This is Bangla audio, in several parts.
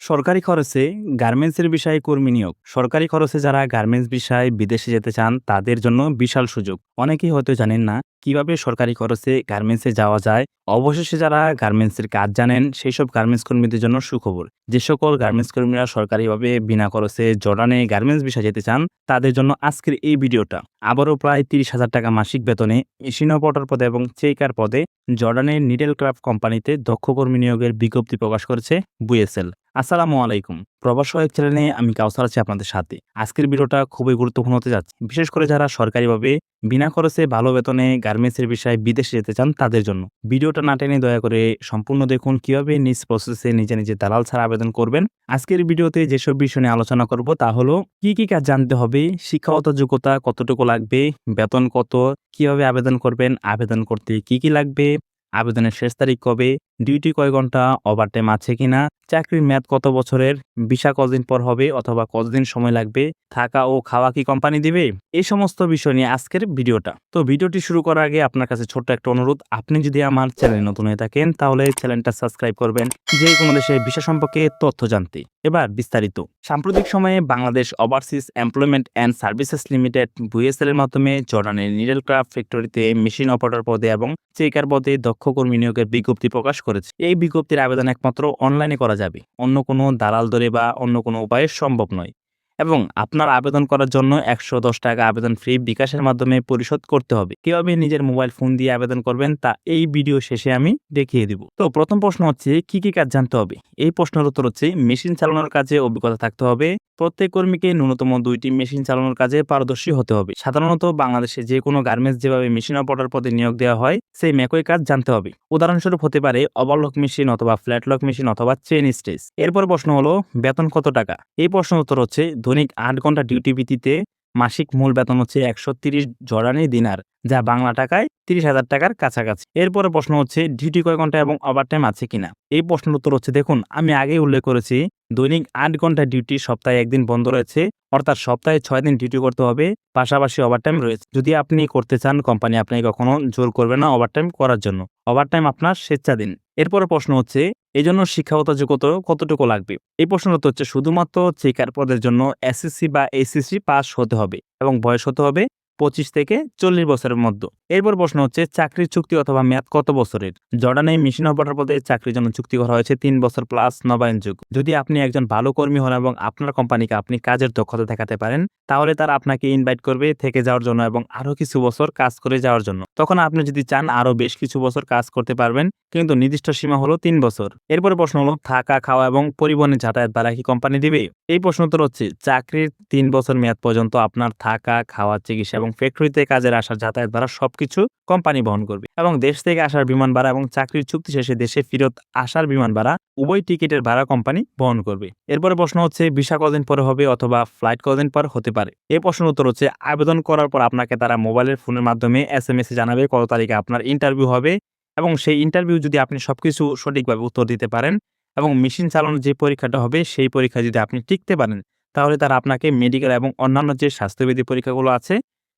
সরকারি খরচে গার্মেন্টসের বিষয়ে কর্মী নিয়োগ। সরকারি খরচে যারা গার্মেন্টস বিষয়ে বিদেশে যেতে চান, তাদের জন্য বিশাল সুযোগ। অনেকেই হয়তো জানেন না কীভাবে সরকারি খরচে গার্মেন্টসে যাওয়া যায়? অবশেষে যারা গার্মেন্টসের কাজ জানেন সেই সব গার্মেন্টস কর্মীদের জন্য সুখবর। যে সকল গার্মেন্টস কর্মীরা সরকারিভাবে বিনা খরচে জর্ডানে গার্মেন্টস বিষয়ে যেতে চান, তাদের জন্য আজকের এই ভিডিওটা। আবারও প্রায় তিরিশ হাজার টাকা মাসিক বেতনে মেশিন পদে এবং চেকার পদে জর্ডানের নিডেল ক্রাফট কোম্পানিতে দক্ষ কর্মী নিয়োগের বিজ্ঞপ্তি প্রকাশ করেছে বুয়েসেল। আসসালামু আলাইকুম। প্রবাস চ্যানেলে আমি কাউসার আছি আপনাদের সাথে। আজকের ভিডিওটা খুবই গুরুত্বপূর্ণ হতে যাচ্ছে। বিশেষ করে যারা সরকারিভাবে বিনা খরচে ভালো বেতনে গার্মেন্টসের বিষয়ে বিদেশে যেতে চান, তাদের জন্য। ভিডিওটা না টেনে দয়া করে সম্পূর্ণ দেখুন, কীভাবে নিজ প্রসেসে নিজে নিজে দালাল ছাড়া আবেদন করবেন। আজকের ভিডিওতে যেসব বিষয় নিয়ে আলোচনা করব, তা হলো, কি কি কাজ জানতে হবে, শিক্ষাগত যোগ্যতা কতটুকু লাগবে, বেতন কত, কীভাবে আবেদন করবেন, আবেদন করতে কি কি লাগবে, আবেদনের শেষ তারিখ কবে ডিউটি কয় ঘণ্টা ওভারটাইম আছে কিনা, চাকরির মেয়াদ কত বছরের, ভিসা কতদিন পর হবে অথবা কতদিন সময় লাগবে, থাকা ও খাওয়া কি কোম্পানি দিবে, এই সমস্ত বিষয় নিয়ে আজকের ভিডিওটা। তো ভিডিওটি শুরু করার আগে আপনার কাছে ছোট্ট একটা অনুরোধ, আপনি যদি আমার চ্যানেল নতুন হয়ে থাকেন, তাহলে চ্যানেলটা সাবস্ক্রাইব করবেন, যে কোনো দেশের ভিসা সম্পর্কে তথ্য জানতে। এবার বিস্তারিত। সাম্প্রতিক সময়ে Bangladesh overseas employment and services limited BOESL এর মাধ্যমে জর্ডানের নিডেল ক্রাফট ফ্যাক্টরিতে মেশিন অপারেটর পদে এবং চেকার পদে দক্ষ কর্মী নিয়োগের বিজ্ঞপ্তি প্রকাশ করেছে। এই বিজ্ঞপ্তির আবেদন একমাত্র অনলাইনে করা যাবে। অন্য কোনো দালাল ধরে বা অন্য কোনো উপায়ে সম্ভব নয়। এবং আপনার আবেদন করার জন্য একশো দশ টাকা আবেদন ফ্রি বিকাশের মাধ্যমে পরিশোধ করতে হবে। কীভাবে নিজের মোবাইল ফোন দিয়ে আবেদন করবেন তা এই ভিডিও শেষে আমি দেখিয়ে দিব। তো প্রথম প্রশ্ন হচ্ছে, কি কি কাজ জানতে হবে? এই প্রশ্নের উত্তর হচ্ছে মেশিন চালানোর কাজে অভিজ্ঞতা থাকতে হবে। প্রত্যেক কর্মীকে ন্যূনতম দুইটি মেশিন চালানোর কাজে পারদর্শী হতে হবে। সাধারণত বাংলাদেশে যে কোনো গার্মেন্টস যেভাবে মেশিন অপারেটর পদে নিয়োগ দেওয়া হয় সেই একই কাজ জানতে হবে। উদাহরণস্বরূপ হতে পারে ওভারলক মেশিন অথবা ফ্ল্যাট লক মেশিন অথবা চেন স্টেজ এরপর প্রশ্ন হলো, বেতন কত টাকা? এই প্রশ্ন উত্তর হচ্ছে, দৈনিক আট ঘণ্টা ডিউটি ভিত্তিতে মাসিক মূল বেতন হচ্ছে একশো তিরিশ জরানি দিনার, যা বাংলা টাকায় তিরিশ হাজার টাকার কাছাকাছি। এরপরে প্রশ্ন হচ্ছে ডিউটি কয় ঘণ্টা এবং ওভারটাইম আছে কিনা? এই প্রশ্নের উত্তর হচ্ছে, দেখুন, আমি আগেই উল্লেখ করেছি, দৈনিক আট ঘণ্টা ডিউটি সপ্তাহে একদিন বন্ধ রয়েছে, অর্থাৎ সপ্তাহে ছয় দিন ডিউটি করতে হবে, পাশাপাশি ওভারটাইম রয়েছে। যদি আপনি করতে চান কোম্পানি আপনাকে কখনো জোর করবে না ওভারটাইম করার জন্য। ওভারটাইম আপনার স্বেচ্ছাধীন। এরপরে প্রশ্ন হচ্ছে এই জন্য শিক্ষাগত যোগ্যতা কতটুকু লাগবে? এই প্রশ্নটা হচ্ছে, শুধুমাত্র চেকার পদের জন্য এসএসসি বা এসএসসি পাস হতে হবে এবং বয়স হতে হবে পঁচিশ থেকে চল্লিশ বছরের মধ্যে। এরপর প্রশ্ন হচ্ছে, চাকরির চুক্তি অথবা মেয়াদ কত বছরের? জর্ডানে মেশিন অপারেটর পদে চাকরির জন্য চুক্তি করা হয়েছে তিন বছর প্লাস নবায়ন যুগ। যদি আপনি একজন ভালো কর্মী হন এবং আপনার কোম্পানিকে আপনি কাজের দক্ষতা দেখাতে পারেন, তাহলে তারা আপনাকে ইনভাইট করবে থেকে যাওয়ার জন্য এবং আরও কিছু বছর কাজ করে যাওয়ার জন্য। তখন আপনি যদি চান আরও বেশ কিছু বছর কাজ করতে পারবেন, কিন্তু নির্দিষ্ট সীমা হলো তিন বছর। এরপরে প্রশ্ন হলো, থাকা, খাওয়া এবং পরিবহনের যাতায়াত ভাড়া কি কোম্পানি দিবে? এই প্রশ্ন উত্তর হচ্ছে, চাকরির তিন বছর মেয়াদ পর্যন্ত আপনার থাকা, খাওয়া, চিকিৎসা এবং ফ্যাক্টরিতে কাজের আসার যাতায়াত ভাড়া সবকিছু কোম্পানি বহন করবে। এবং দেশ থেকে আসার বিমান ভাড়া এবং চাকরির চুক্তি শেষে দেশে ফেরত আসার বিমান ভাড়া উভয় টিকিটের ভাড়া কোম্পানি বহন করবে। এরপরে প্রশ্ন হচ্ছে, ভিসা কদিন পরে হবে অথবা ফ্লাইট কদিন পর হতে পারে? এই প্রশ্ন উত্তর হচ্ছে, আবেদন করার পর আপনাকে তারা মোবাইলের ফোনের মাধ্যমে এস এম এস জানাবে কত তারিখে আপনার ইন্টারভিউ হবে এবং সেই ইন্টারভিউ যদি আপনি সবকিছু সঠিকভাবে উত্তর দিতে পারেন এবং মেশিন চালানোর যে পরীক্ষাটা হবে, সেই পরীক্ষা যদি আপনি টিকতে পারেন, তাহলে তারা আপনাকে মেডিকেল এবং অন্যান্য যে স্বাস্থ্যবিধি পরীক্ষাগুলো আছে,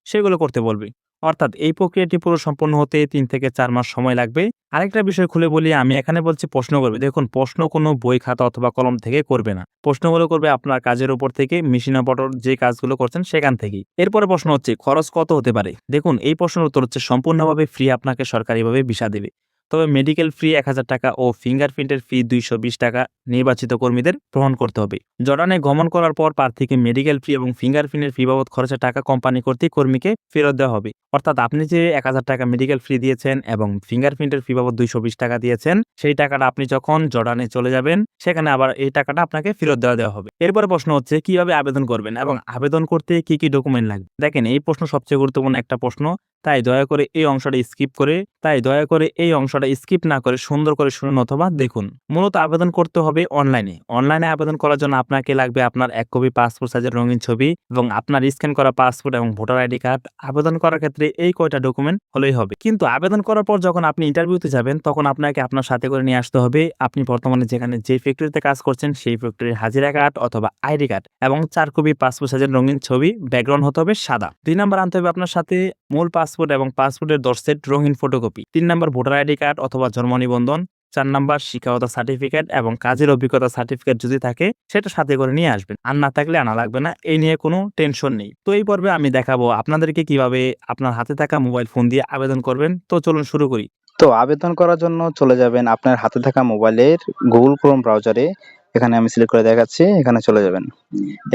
সেগুলো করতে বলবে। অর্থাৎ এই প্রক্রিয়াটি পুরো সম্পন্ন হতে তিন থেকে চার মাস সময় লাগবে। আরেকটা বিষয় খুলে বলি, আমি এখানে বলছি প্রশ্ন করবে। দেখুন, প্রশ্ন কোনো বই, খাতা অথবা কলম থেকে করবে না। প্রশ্নগুলো করবে আপনার কাজের উপর থেকে মেশিন অপারেটর যে কাজগুলো করছেন সেখান থেকেই এরপরে প্রশ্ন হচ্ছে, খরচ কত হতে পারে? দেখুন, এই প্রশ্নের উত্তর হচ্ছে সম্পূর্ণভাবে ফ্রি আপনাকে সরকারিভাবে ভিসা দেবে। তবে মেডিকেল ফি এক হাজার টাকা ও ফিঙ্গারপ্রিন্টের ফি দুইশো বিশ টাকা নির্বাচিত কর্মীদের গ্রহণ করতে হবে। জর্ডানে গমন করার পর প্রার্থীকে মেডিকেল ফি এবং ফিঙ্গারপ্রিন্টের ফি বাবদ খরচের টাকা কোম্পানি কর্তৃক কর্মীকে ফেরত দেওয়া হবে। অর্থাৎ আপনি যে এক হাজার টাকা মেডিকেল ফি দিয়েছেন এবং ফিঙ্গারপ্রিন্টের ফি বাবদ দুইশো বিশ টাকা দিয়েছেন, সেই টাকাটা আপনি যখন জর্ডানে চলে যাবেন, সেখানে আবার এই টাকাটা আপনাকে ফেরত দেওয়া দেওয়া হবে। এরপরে প্রশ্ন হচ্ছে, কীভাবে আবেদন করবেন এবং আবেদন করতে কি কি ডকুমেন্ট লাগবে? দেখেন, এই প্রশ্ন সবচেয়ে গুরুত্বপূর্ণ একটা প্রশ্ন। তাই দয়া করে এই অংশটা স্কিপ করে, তাই দয়া করে এই অংশটা স্কিপ না করে সুন্দর করে শুনুন অথবা দেখুন। মূলত আবেদন করতে হবে অনলাইনে অনলাইনে আবেদন করার জন্য আপনাকে লাগবে আপনার এক কপি পাসপোর্ট সাইজের রঙিন ছবি এবং আপনার স্ক্যান করা পাসপোর্ট এবং ভোটার আইডি কার্ড আবেদন করার ক্ষেত্রে এই কয়টা ডকুমেন্ট হলেই হবে। কিন্তু আবেদন করার পর যখন আপনি ইন্টারভিউতে যাবেন, তখন আপনাকে আপনার সাথে করে নিয়ে আসতে হবে। আপনি বর্তমানে যেখানে যে ফ্যাক্টরিতে কাজ করছেন, সেই ফ্যাক্টরির হাজিরা কার্ড অথবা আইডি কার্ড এবং চার কপি পাসপোর্ট সাইজের রঙিন ছবি ব্যাকগ্রাউন্ড হতে হবে সাদা। দুই নাম্বার আনতে হবে আপনার সাথে। মূল পাসপোর্ট এবং পাসপোর্টের দশ সেট রঙিন ফটোকপি, তিন নম্বর ভোটার আইডি কার্ড অথবা জন্ম নিবন্ধন, চার নাম্বার শিক্ষাগত সার্টিফিকেট এবং কাজের অভিজ্ঞতা সার্টিফিকেট যদি থাকে, সেটা সাথে করে নিয়ে আসবেন। আর না থাকলে আনা লাগবে না, এই নিয়ে কোনো টেনশন নেই। তো এই পর্বে আমি দেখাবো আপনাদেরকে কীভাবে আপনার হাতে থাকা মোবাইল ফোন দিয়ে আবেদন করবেন। তো চলুন শুরু করি। তো আবেদন করার জন্য চলে যাবেন আপনার হাতে থাকা মোবাইলের গুগল ক্রোম ব্রাউজারে এখানে আমি সিলেক্ট করে দেখাচ্ছি, এখানে চলে যাবেন।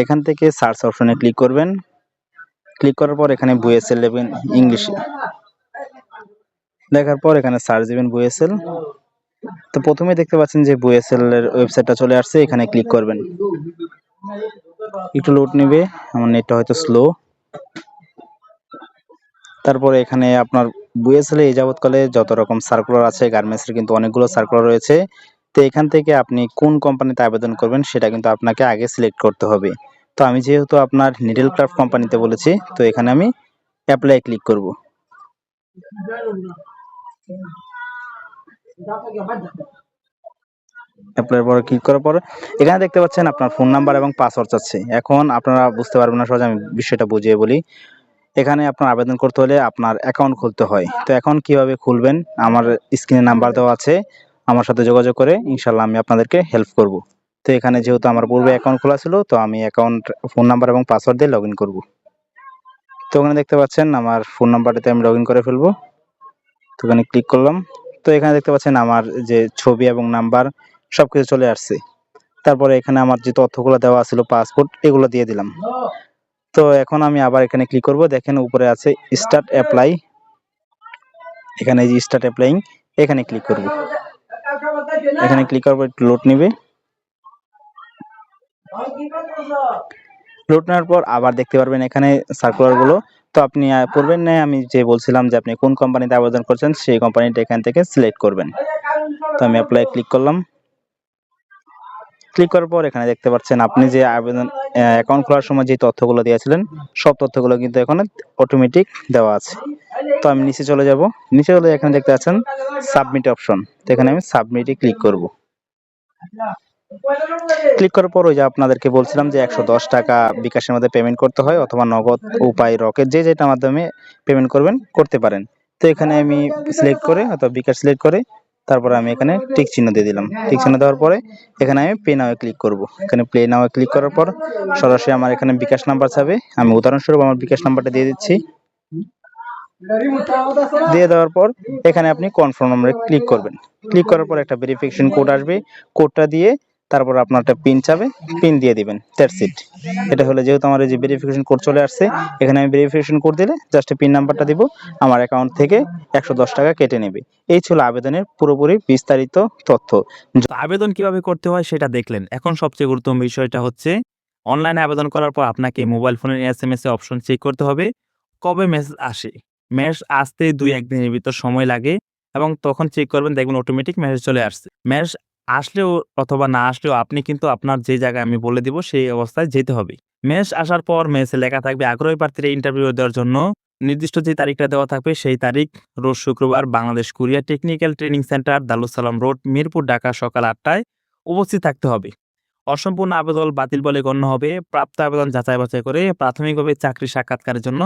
এখান থেকে সার্চ অপশনে ক্লিক করবেন। ক্লিক করার পর এখানে বুয়েসেল নেবেন ইংলিশে। দেখার পর এখানে সার্চ দিবেন বুয়েসেল তো প্রথমে দেখতে পাচ্ছেন যে বুয়েসেল এর ওয়েবসাইটটা চলে আসছে, এখানে ক্লিক করবেন। একটু লোড নেবে, আমার নেটটা হয়তো স্লো। তারপরে এখানে আপনার বুয়েসেল এই যাবৎকালে যত রকম সার্কুলার আছে গার্মেন্টসের কিন্তু অনেকগুলো সার্কুলার রয়েছে। তো এখান থেকে আপনি কোন কোম্পানিতে আবেদন করবেন, সেটা কিন্তু আপনাকে আগে সিলেক্ট করতে হবে। তো আমি যেহেতু আপনার নিডল ক্রাফট কোম্পানিতে বলেছি, তো এখানে আমি অ্যাপ্লাই ক্লিক করব। অ্যাপ্লাই পরে ক্লিক করার পর, এখানে দেখতে পাচ্ছেন আপনার ফোন নাম্বার এবং পাসওয়ার্ড চাচ্ছে। এখন আপনারা বুঝতে পারবেন না, সহজে আমি বিষয়টা বুঝিয়ে বলি। এখানে আপনার আবেদন করতে হলে আপনার অ্যাকাউন্ট খুলতে হয়। তো অ্যাকাউন্ট কীভাবে খুলবেন? আমার স্ক্রিনে নাম্বার দেওয়া আছে। আমার সাথে যোগাযোগ করে ইনশাল্লাহ আমি আপনাদেরকে হেল্প করব। তো এখানে যেহেতু আমার পূর্বে অ্যাকাউন্ট খোলা ছিল, তো আমি অ্যাকাউন্ট ফোন নাম্বার এবং পাসওয়ার্ড দিয়ে লগ ইন করব। তো ওখানে দেখতে পাচ্ছেন আমার ফোন নাম্বারটাতে আমি লগ ইন করে ফেলব। তো ওখানে ক্লিক করলাম। তো এখানে দেখতে পাচ্ছেন আমার যে ছবি এবং নাম্বার সব কিছু চলে আসছে। তারপরে এখানে আমার যে তথ্যগুলো দেওয়া ছিল পাসপোর্ট এগুলো দিয়ে দিলাম। তো এখন আমি আবার এখানে ক্লিক করব। দেখেন উপরে আছে স্টার্ট অ্যাপ্লাই এখানে যে স্টার্ট অ্যাপ্লাইং এখানে ক্লিক করব। এখানে ক্লিক করব লোড নেবে। লোড নেওয়ার পর আবার দেখতে পারবেন এখানে সার্কুলারগুলো। তো আপনি পড়বেন না আমি যে বলছিলাম যে আপনি কোন কোম্পানিতে আবেদন করছেন, সেই কোম্পানিটা এখান থেকে সিলেক্ট করবেন। তো আমি অ্যাপ্লাই ক্লিক করলাম। ক্লিক করার পর এখানে দেখতে পাচ্ছেন আপনি যে আবেদন অ্যাকাউন্ট খোলার সময় যে তথ্যগুলো দিয়েছিলেন, সব তথ্যগুলো কিন্তু এখানে অটোমেটিক দেওয়া আছে। তো আমি নিচে চলে যাব। নিচে চলে এখানে দেখতে পাচ্ছেন সাবমিট অপশন তো এখানে আমি সাবমিটে ক্লিক করব। ক্লিক করার পর ওই যে আপনাদেরকে বলছিলাম যে একশো দশ টাকা বিকাশের মধ্যে পেমেন্ট করতে হয় অথবা নগদ, উপায়, রকেট, যে যেটার মাধ্যমে পেমেন্ট করবেন, করতে পারেন। তো এখানে আমি সিলেক্ট করে অথবা বিকাশ সিলেক্ট করে তারপরে আমি এখানে টিক চিহ্ন দিয়ে দিলাম। টিক চিহ্ন দেওয়ার পরে এখানে আমি পে নাও ক্লিক করব। এখানে প্লে নাও ক্লিক করার পর সরাসরি আমার এখানে বিকাশ নাম্বার চাবে আমি উদাহরণস্বরূপ আমার বিকাশ নাম্বারটা দিয়ে দিচ্ছি। দিয়ে দেওয়ার পর এখানে আপনি কনফার্ম নাম্বারে ক্লিক করবেন। ক্লিক করার পর একটা ভেরিফিকেশন কোড আসবে। কোডটা দিয়ে তারপর আপনার একটা পিন চাবে পিন দিয়ে দিবেন দ্যাটস ইট এটা হলো যেহেতু আমার এই যে ভেরিফিকেশন কোড চলে আসছে, এখানে আমি ভেরিফিকেশন কোড দিলে জাস্ট পিন নাম্বারটা দিব, আমার অ্যাকাউন্ট থেকে একশো দশ টাকা কেটে নেবে। এই ছিল আবেদনের পুরোপুরি বিস্তারিত তথ্য। আবেদন কীভাবে করতে হয় সেটা দেখলেন। এখন সবচেয়ে গুরুত্বপূর্ণ বিষয়টা হচ্ছে অনলাইনে আবেদন করার পর আপনাকে মোবাইল ফোনের এস এম এস এ অপশন চেক করতে হবে, কবে মেসেজ আসে? মেসেজ আসতে দুই একদিনের ভিতর সময় লাগে এবং তখন চেক করবেন, দেখবেন অটোমেটিক মেসেজ চলে আসছে। মেসেজ আসলেও অথবা না আসলেও আপনি কিন্তু আপনার যে জায়গায় আমি বলে দিব সেই অবস্থায় যেতে হবে। মেস আসার পর মেসে লেখা থাকবে, আগ্রহী প্রার্থীরা ইন্টারভিউ দেওয়ার জন্য নির্দিষ্ট যে তারিখটা দেওয়া থাকবে সেই তারিখ রোজ শুক্রবার Bangladesh courier technical training center Darussalam road, Mirpur, Dhaka সকাল আটটায় উপস্থিত থাকতে হবে। অসম্পূর্ণ আবেদন বাতিল বলে গণ্য হবে। প্রাপ্ত আবেদন যাচাই বাছাই করে প্রাথমিকভাবে চাকরি সাক্ষাৎকারের জন্য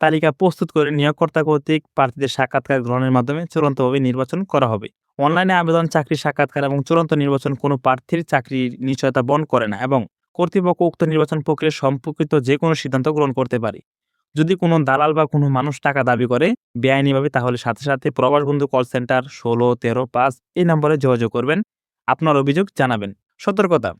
তালিকা প্রস্তুত করে নিয়োগকর্তা কর্তৃক প্রার্থীদের সাক্ষাৎকার গ্রহণের মাধ্যমে চূড়ান্তভাবে নির্বাচন করা হবে। অনলাইনে আবেদন চাকরি সাক্ষাৎকার এবং চূড়ান্ত নির্বাচন কোনো প্রার্থীর চাকরির নিশ্চয়তা বহন করে না এবং কর্তৃপক্ষ উক্ত নির্বাচন প্রক্রিয়া সম্পর্কিত যে কোনো সিদ্ধান্ত গ্রহণ করতে পারে। যদি কোনো দালাল বা কোনো মানুষ টাকা দাবি করে বেআইনিভাবে, তাহলে সাথে সাথে প্রবাস বন্ধু কল সেন্টার ষোলো তেরো পাঁচ এই নম্বরে যোগাযোগ করবেন। আপনার অভিযোগ জানাবেন। সতর্কতা,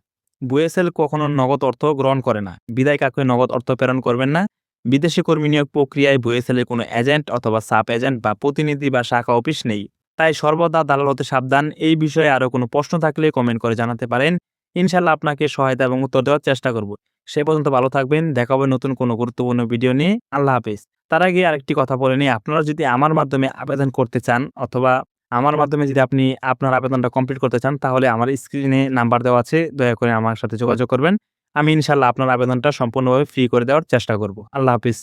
বুয়েসেল কখনো নগদ অর্থ গ্রহণ করে না। বিদায় কাকে নগদ অর্থ প্রেরণ করবেন না। বিদেশি কর্মী নিয়োগ প্রক্রিয়ায় বুয়েসেলের কোনো এজেন্ট অথবা সাব এজেন্ট বা প্রতিনিধি বা শাখা অফিস নেই। তাই সর্বদা দালালতে সাবধান। এই বিষয়ে আরও কোনো প্রশ্ন থাকলে কমেন্ট করে জানাতে পারেন। ইনশাল্লাহ আপনাকে সহায়তা এবং উত্তর দেওয়ার চেষ্টা করব। সে পর্যন্ত ভালো থাকবেন। দেখা হবে নতুন কোনো গুরুত্বপূর্ণ ভিডিও নিয়ে। আল্লাহ হাফেজ। তার আগে আরেকটি কথা বলে নিই। আপনারা যদি আমার মাধ্যমে আবেদন করতে চান অথবা আমার মাধ্যমে যদি আপনি আপনার আবেদনটা কমপ্লিট করতে চান, তাহলে আমার স্ক্রিনে নাম্বার দেওয়া আছে। দয়া করে আমার সাথে যোগাযোগ করবেন। আমি ইনশাল্লাহ আপনার আবেদনটা সম্পূর্ণভাবে ফ্রি করে দেওয়ার চেষ্টা করব। আল্লাহ হাফিজ।